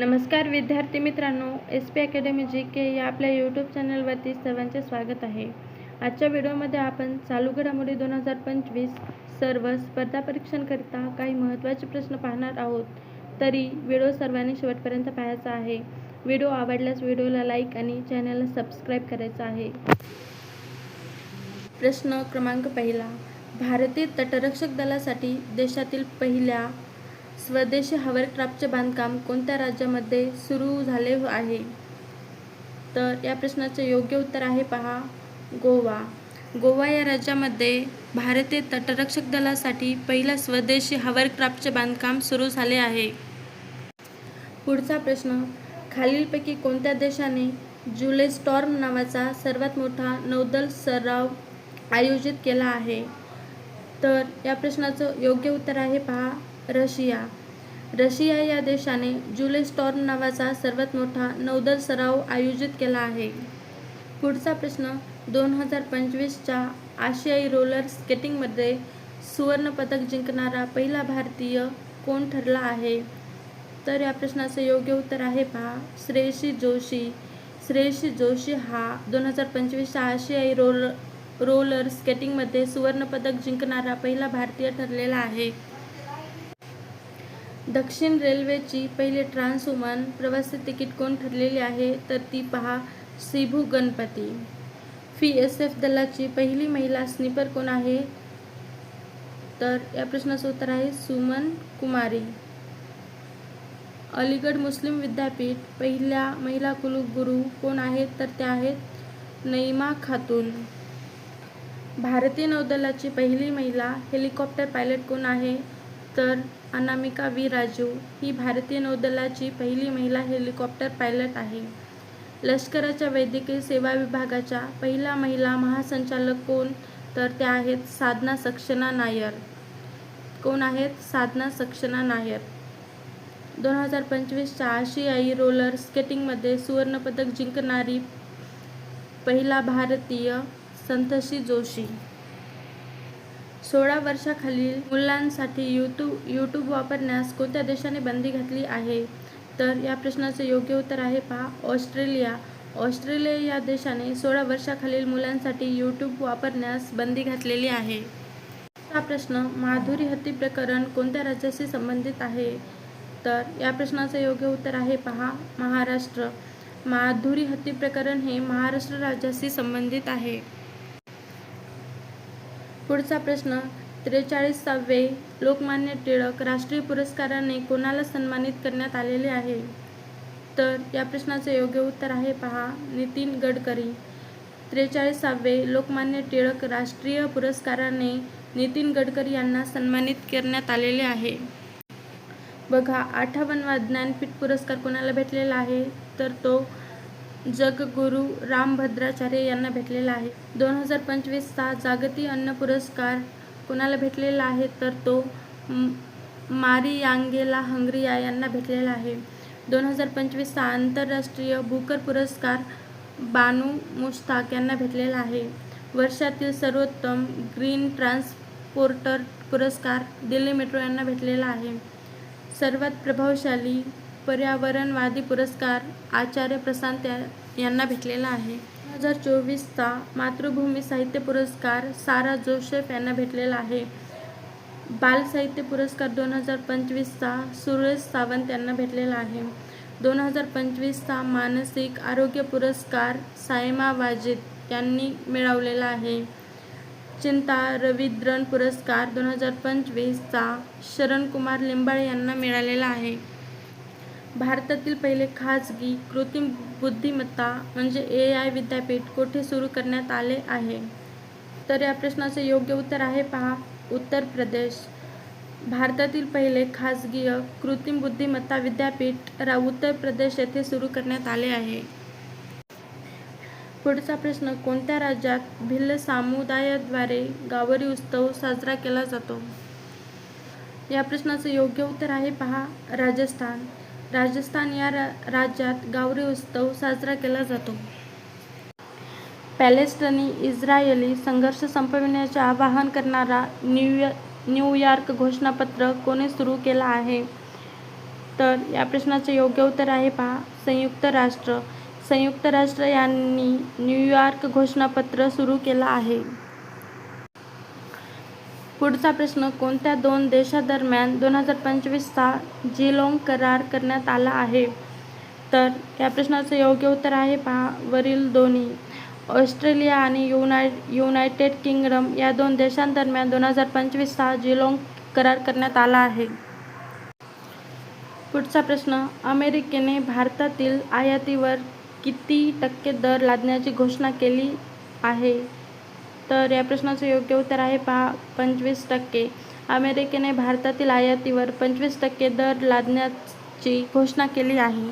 नमस्कार विद्यार्थी मित्रांनो S P academy G K या आपल्या यूट्यूब चॅनलवरती सर्वांचे स्वागत आहे. आजच्या व्हिडिओमध्ये आपण चालू घडामोडी दोन हजार पंचवीस सर्व स्पर्धा परीक्षांकरिता काही महत्त्वाचे प्रश्न पाहणार आहोत. तरी व्हिडिओ सर्वांनी शेवटपर्यंत पाहायचा आहे. व्हिडिओ आवडल्यास व्हिडिओला लाईक आणि चॅनलला सबस्क्राईब करायचं आहे. प्रश्न क्रमांक पहिला. भारतीय तटरक्षक दलासाठी देशातील पहिल्या स्वदेशी हवरक्राफ्टचे बांधकाम कोणत्या राज्यामध्ये सुरू झाले आहे? तर या प्रश्नाचे योग्य उत्तर आहे पहा गोवा. गोवा या राज्यामध्ये भारतीय तटरक्षक दलासाठी पहिला स्वदेशी हवरक्राफ्टचे बांधकाम सुरू झाले आहे. पुढचा प्रश्न खालीलपैकी कोणत्या देशाने जुले स्टॉर्म नावाचा सर्वात मोठा नौदल सराव आयोजित केला आहे? तर या प्रश्नाचं योग्य उत्तर आहे पहा रशिया. रशिया या देशाने जुलै स्टॉर्म नावाचा सर्वात मोठा नौदल सराव आयोजित केला आहे. पुढचा प्रश्न दोन हजार पंचवीसच्या आशियाई रोलर स्केटिंगमध्ये सुवर्णपदक जिंकणारा पहिला भारतीय कोण ठरला आहे? तर या प्रश्नाचं योग्य उत्तर आहे पहा श्रेयशी जोशी. श्रेयशी जोशी हा दोन हजार पंचवीसच्या आशियाई रोल रोलर स्केटिंगमध्ये सुवर्णपदक जिंकणारा पहिला भारतीय ठरलेला आहे. दक्षिण रेल्वेची पहिली ट्रान्सवुमन प्रवासी तिकीट कोण ठरलेली आहे तर ती पहा सिभू गणपती. फी एस एफ दलाची पहिली महिला स्निपर कोण आहे? तर या प्रश्नाचं उत्तर आहे सुमन कुमारी. अलीगड मुस्लिम विद्यापीठ पहिल्या महिला कुलगुरू कोण आहेत तर त्या आहेत नईमा खातून. भारतीय नौदलाची पहिली महिला हेलिकॉप्टर पायलट कोण आहे तर अनामिका वी. राजू ही भारतीय नौदलाची पहिली महिला हेलिकॉप्टर पायलट आहे. लष्कराच्या वैद्यकीय सेवा विभागाच्या पहिल्या महिला महासंचालक कोण? तर त्या आहेत साधना सक्सेना नायर. कोण आहेत? साधना सक्सेना नायर. दोन हजार पंचवीसच्या आशियाई रोलर स्केटिंगमध्ये सुवर्णपदक जिंकणारी पहिला भारतीय संतशी जोशी. सोळा वर्षाखालील मुलांसाठी यूट्यूब यूट्यूब वापरण्यास कोणत्या देशाने बंदी घातली आहे? तर या प्रश्नाचे योग्य उत्तर आहे पहा ऑस्ट्रेलिया. ऑस्ट्रेलिया या देशाने सोळा वर्षाखालील मुलांसाठी यूट्यूब वापरण्यास बंदी घातलेली आहे. हा प्रश्न माधुरी हत्ती प्रकरण कोणत्या राज्याशी संबंधित आहे? तर या प्रश्नाचे योग्य उत्तर आहे पहा महाराष्ट्र. माधुरी हत्ती प्रकरण हे महाराष्ट्र राज्याशी संबंधित आहे. पुढचा प्रश्न त्रेचाळीसावे लोकमान्य टिळक राष्ट्रीय पुरस्काराने कोणाला सन्मानित करण्यात आलेले आहे? तर या प्रश्नाचे योग्य उत्तर आहे पहा नितीन गडकरी. त्रेचाळीसावे लोकमान्य टिळक राष्ट्रीय पुरस्काराने नितीन गडकरी यांना सन्मानित करण्यात आलेले आहे. बघा आठावनवा ज्ञानपीठ पुरस्कार कोणाला भेटलेला आहे? तर तो जगगुरू रामभद्राचार्य यांना भेटलेला आहे. दोन हजार पंचवीसचा जागतिक अन्न पुरस्कार कोणाला भेटलेला आहे? तर तो मारियांगेला हंगरिया यांना भेटलेला आहे. दोन हजार पंचवीसचा आंतरराष्ट्रीय भूकर पुरस्कार बानू मुश्ताक यांना भेटलेला आहे. वर्षातील सर्वोत्तम ग्रीन ट्रान्सपोर्टर पुरस्कार दिल्ली मेट्रो यांना भेटलेला आहे. सर्वात प्रभावशाली पर्यावरणवादी पुरस्कार आचार्य प्रशांत यांना भेटलेला आहे. दोन हजार चोवीसचा मातृभूमी साहित्य पुरस्कार सारा जोसेफ यांना भेटलेला आहे. बाल साहित्य पुरस्कार दोन हजार पंचवीसचा सुरेश सावंत यांना भेटलेला आहे. दोन हजार पंचवीसचा मानसिक आरोग्य पुरस्कार सायमा वाजिद यांनी मिळवलेला आहे. चिंता रवींद्रन पुरस्कार दोन हजार पंचवीसचा शरणकुमार लिंबाळे यांना मिळालेला आहे. भारतातील पहिले खाजगी कृत्रिम बुद्धिमत्ता म्हणजे ए आय विद्यापीठ कोठे सुरू करण्यात आले आहे? तर या प्रश्नाचे योग्य उत्तर आहे पहा उत्तर प्रदेश. भारतातील पहिले खाजगी कृत्रिम बुद्धिमत्ता विद्यापीठ रा उत्तर प्रदेश येथे सुरू करण्यात आले आहे. पुढचा प्रश्न कोणत्या राज्यात भिल्ल समुदायाद्वारे गावरी उत्सव साजरा केला जातो? या प्रश्नाचं योग्य उत्तर आहे पहा राजस्थान. राजस्थान या रा राज्यात गावरी उत्सव साजरा केला जातो. पॅलेस्टनी इस्रायली संघर्ष संपविण्याचे आवाहन करणारा न्यूय न्यूयॉर्क घोषणापत्र कोणी सुरू केला आहे? तर या प्रश्नाचे योग्य उत्तर आहे पहा. संयुक्त राष्ट्र. संयुक्त राष्ट्र यांनी न्यूयॉर्क घोषणापत्र सुरू केलं आहे. पुढचा प्रश्न कोणत्या दोन देशादरम्यान दोन हजार पंचवीसचा जिलोंग करार करण्यात आला आहे? तर या प्रश्नाचं योग्य उत्तर आहे पहा वरील दोन्ही. ऑस्ट्रेलिया आणि युनाय युनायटेड किंगडम या दोन देशांदरम्यान दोन हजार पंचवीसचा जिलोंग करार करण्यात आला आहे. पुढचा प्रश्न अमेरिकेने भारतातील आयातीवर किती टक्के दर लादण्याची घोषणा केली आहे? तर या प्रश्नाचं योग्य उत्तर आहे पहा पंचवीस टक्के. अमेरिकेने भारतातील आयातीवर पंचवीस टक्के दर लादण्याची घोषणा केली आहे.